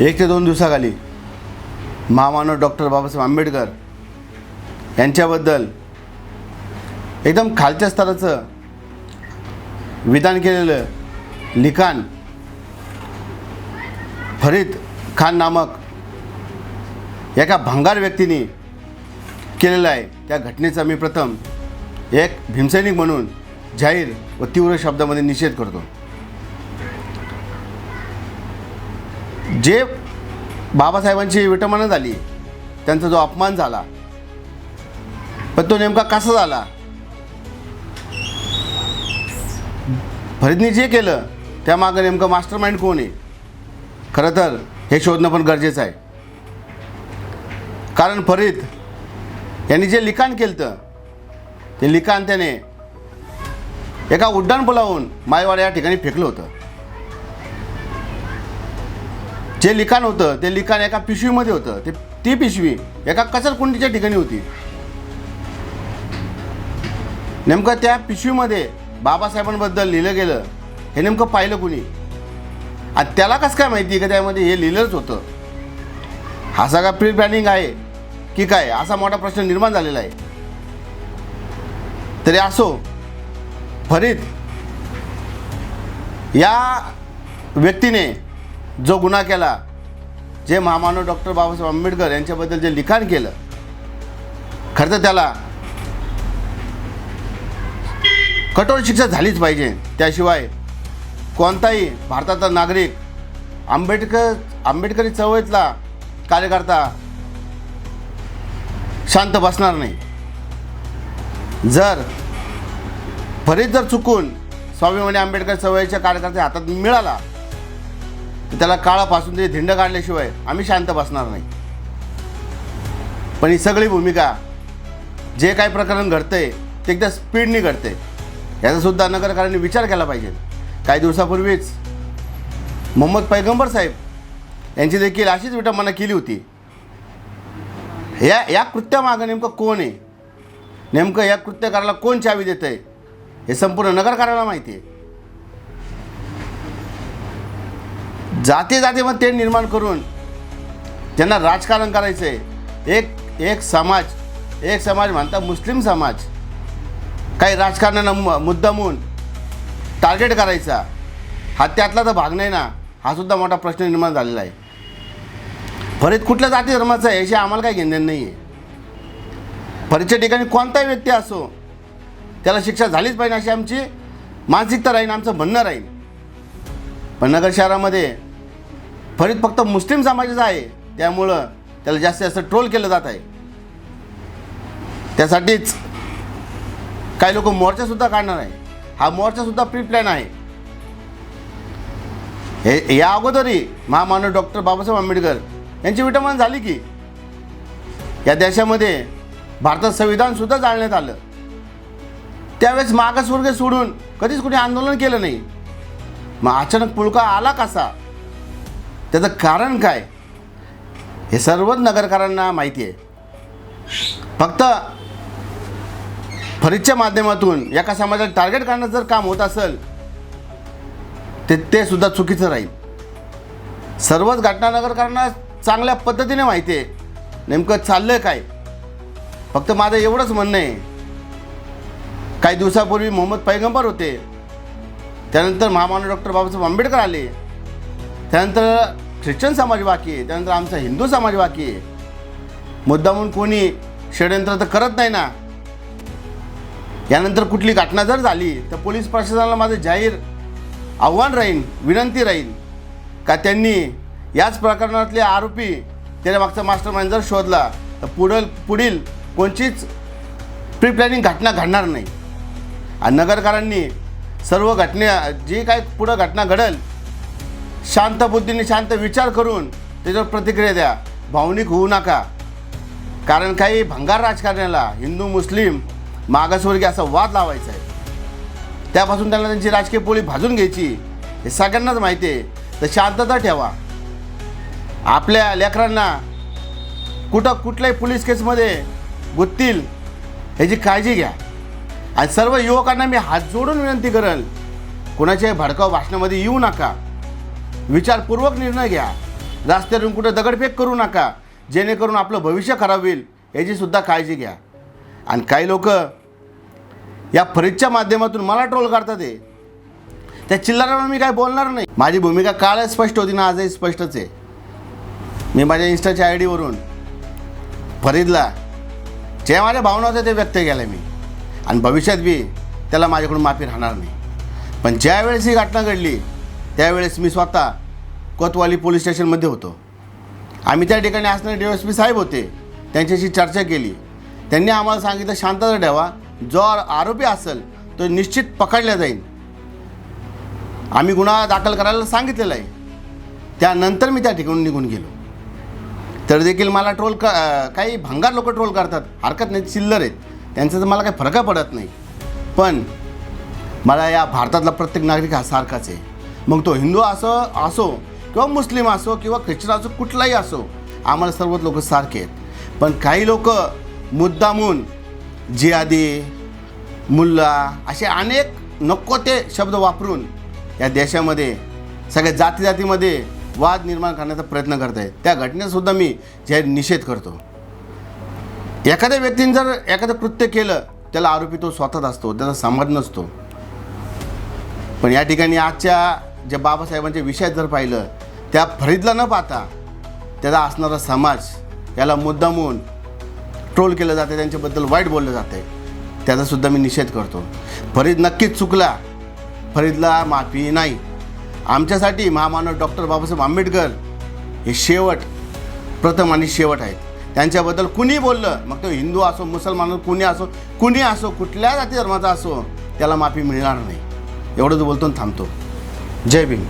एक ते दोन दिवसाखाली महामानव डॉक्टर बाबासाहेब आंबेडकर यांच्याबद्दल एकदम खालच्या स्तराचं विधान केलेलं लिखाण फरीद खान नामक एका भंगार व्यक्तीने केलेलं आहे. त्या घटनेचा मी प्रथम एक भीमसैनिक म्हणून जाहीर व तीव्र शब्दामध्ये निषेध करतो. जे बाबासाहेबांची विटंबना झाली त्यांचा जो अपमान झाला पण तो नेमका कसा झाला? फरीदने जे केलं त्यामागं नेमकं मास्टर माइंड कोण आहे? खरं तर हे शोधणं पण गरजेचं आहे. कारण फरीद यांनी जे लिखाण केलं ते लिखाण त्याने एका उड्डाणपुलावरून मायवाड या ठिकाणी फेकलं होतं. जे लिखाण होतं ते लिखाण एका पिशवीमध्ये होतं. ते ती पिशवी एका कचरकुंडीच्या ठिकाणी होती. नेमकं त्या पिशवीमध्ये बाबासाहेबांबद्दल लिहिलं गेलं हे नेमकं पाहिलं कुणी? आणि त्याला कसं काय माहिती का त्यामध्ये हे लिहिलंच होतं? हा सगळा प्री प्लॅनिंग आहे की काय? असा मोठा प्रश्न निर्माण झालेला आहे. तरी असो फरीद या व्यक्तीने जो गुन्हा केला जे महामानव डॉक्टर बाबासाहेब आंबेडकर यांच्याबद्दल जे लिखाण केलं खरं तर त्याला कठोर शिक्षा झालीच पाहिजे. त्याशिवाय कोणताही भारताचा नागरिक आंबेडकर आंबेडकरी चळवळीतला कार्यकर्ता शांत बसणार नाही. जर फरीद जर चुकून स्वाभिमानी आंबेडकर चळवळीच्या कार्यकर्त्या हातात मिळाला तर त्याला काळापासून ते धिंड काढल्याशिवाय आम्ही शांत बसणार नाही. पण ही सगळी भूमिका जे काही प्रकरण घडतंय ते एकदा स्पीडनी घडते याचासुद्धा नगरकारांनी विचार केला पाहिजे. काही दिवसापूर्वीच मोहम्मद पैगंबर साहेब यांची देखील अशीच विटंबना केली होती. या या कृत्यामागं नेमकं कोण आहे? नेमकं या कृत्यकाराला कोण चावी देत आहे हे संपूर्ण नगरकाराला माहिती आहे. जाती जातीमध्ये ते निर्माण करून त्यांना राजकारण करायचं. आहे एक एक समाज एक समाज म्हणता मुस्लिम समाज. काही राजकारणानं मुद्दामून टार्गेट करायचा. हा त्यातला तर भाग नाही ना. हा सुद्धा मोठा प्रश्न निर्माण झालेला आहे. फरीत कुठल्या जाती धर्माचा आहे याशी आम्हाला काही घेणं नाही आहे फरीदच्या ठिकाणी कोणताही व्यक्ती असो त्याला शिक्षा झालीच पाहिजे अशी आमची मानसिकता राहील आमचं म्हणणं राहील पण नगर शहरामध्ये फरीद फक्त मुस्लिम समाजाचा आहे. त्यामुळं त्याला जास्तीत जास्त ट्रोल केलं जात आहे. त्यासाठीच काही लोक मोर्चासुद्धा काढणार आहे. हा मोर्चासुद्धा प्री प्लॅन आहे. हे या अगोदरही महामानव डॉक्टर बाबासाहेब आंबेडकर यांची विटंबना झाली की या देशामध्ये भारतात संविधानसुद्धा जाळण्यात आलं. त्यावेळेस मागासवर्ग सोडून कधीच कुठे आंदोलन केलं नाही. मग अचानक पुळका आला कसा? त्याचं कारण काय? हे सर्वच नगरकरांना माहिती आहे फक्त फरीदच्या माध्यमातून एका समाजाला टार्गेट करण्याचं जर काम होत असेल ते ते सुद्धा चुकीचं राहील. सर्वच घटना नगरकरांना चांगल्या पद्धतीने माहिती आहे नेमकं चाललं काय? फक्त माझं एवढंच म्हणणं आहे. काही दिवसापूर्वी मोहम्मद पैगंबर होते. त्यानंतर महामानव डॉक्टर बाबासाहेब आंबेडकर आले. त्यानंतर ख्रिश्चन समाज बाकी आहे त्यानंतर आमचा हिंदू समाज बाकी आहे. मुद्दामून कोणी षडयंत्र तर करत नाही ना. यानंतर कुठली घटना जर झाली तर पोलीस प्रशासनाला माझं जाहीर आव्हान राहील विनंती राहील का त्यांनी याच प्रकरणातले आरोपी त्याच्या मागचा मास्टर माइंड जर शोधला तर पुढील पुढील कोणचीच प्री प्लॅनिंग घटना घडणार नाही. आणि नगरकरांनी सर्व घटने जी काय पुढं घटना घडेल शांत बुद्धीने शांत विचार करून त्याच्यावर प्रतिक्रिया द्या. भावनिक होऊ नका. कारण काही भंगार राजकारण्याला हिंदू मुस्लिम मागासवर्गीय असा वाद लावायचा आहे. त्यापासून त्यांना त्यांची राजकीय पोळी भाजून घ्यायची. हे सगळ्यांनाच माहिती आहे. तर शांतता ठेवा. आपल्या लेकरांना कुठं कुठल्याही पोलीस केसमध्ये गुत्तील ह्याची काळजी घ्या. आणि सर्व युवकांना मी हात जोडून विनंती करेल कुणाच्याही भडकाव भाषणामध्ये येऊ नका. विचारपूर्वक निर्णय घ्या. रस्त्यावरून कुठे दगडफेक करू नका. जेणेकरून आपलं भविष्य खराब होईल याचीसुद्धा काळजी घ्या. आणि काही लोक या फरीदच्या माध्यमातून मला ट्रोल करतात ते त्या चिल्लरांना मी काय बोलणार नाही. माझी भूमिका काळच स्पष्ट होती ना आजही स्पष्टच आहे. मी माझ्या इन्स्टाच्या आय डीवरून फरीदला जे माझ्या भावना होत्या ते व्यक्त केल्या मी. आणि भविष्यात बी त्याला माझ्याकडून माफी राहणार नाही. पण ज्यावेळेस ही घटना घडली त्यावेळेस मी स्वतः कोतवाली पोलीस स्टेशनमध्ये होतो. आम्ही त्या ठिकाणी असणारे डी एस पी साहेब होते. त्यांच्याशी चर्चा केली. त्यांनी आम्हाला सांगितलं शांतता ठेवा. जो आरोपी असेल तो निश्चित पकडला जाईल. आम्ही गुन्हा दाखल करायला सांगितलेला आहे. त्यानंतर मी त्या ठिकाणी निघून गेलो. तर देखील मला ट्रोल क काही भंगार लोक ट्रोल करतात. हरकत नाही चिल्लर आहेत. त्यांचं तर मला काही फरक पडत नाही. पण मला या भारतातला प्रत्येक नागरिक हा सारखाच आहे. मग तो हिंदू असो असो किंवा मुस्लिम असो किंवा ख्रिश्चन असो कुठलाही असो आम्हाला सर्वच लोक सारखे आहेत. पण काही लोक मुद्दामून जियादी मुल्ला असे अनेक नको ते शब्द वापरून या देशामध्ये सगळ्या जाती जातीमध्ये वाद निर्माण करण्याचा प्रयत्न करत आहेत त्या घटनेसुद्धा मी जाहीर निषेध करतो. एखाद्या व्यक्तीने जर एखादं कृत्य केलं त्याला आरोपी तो स्वतःच असतो त्याचा समाज नसतो. पण या ठिकाणी आजच्या जे बाबासाहेबांचे विषय जर पाहिलं त्या फरीदला न पाहता त्याचा असणारा समाज याला मुद्दामून ट्रोल केलं जाते त्यांच्याबद्दल वाईट बोललं जाते त्याचासुद्धा मी निषेध करतो. फरीद नक्कीच चुकला. फरीदला माफी नाही. आमच्यासाठी महामानव डॉक्टर बाबासाहेब आंबेडकर हे शेवट प्रथम आणि शेवट आहेत. त्यांच्याबद्दल कुणी बोललं मग तो हिंदू असो मुसलमान कुणी असो कुणी असो कुठल्या जाती धर्माचा असो त्याला माफी मिळणार नाही. एवढंच बोलतो थांबतो. जय भीम.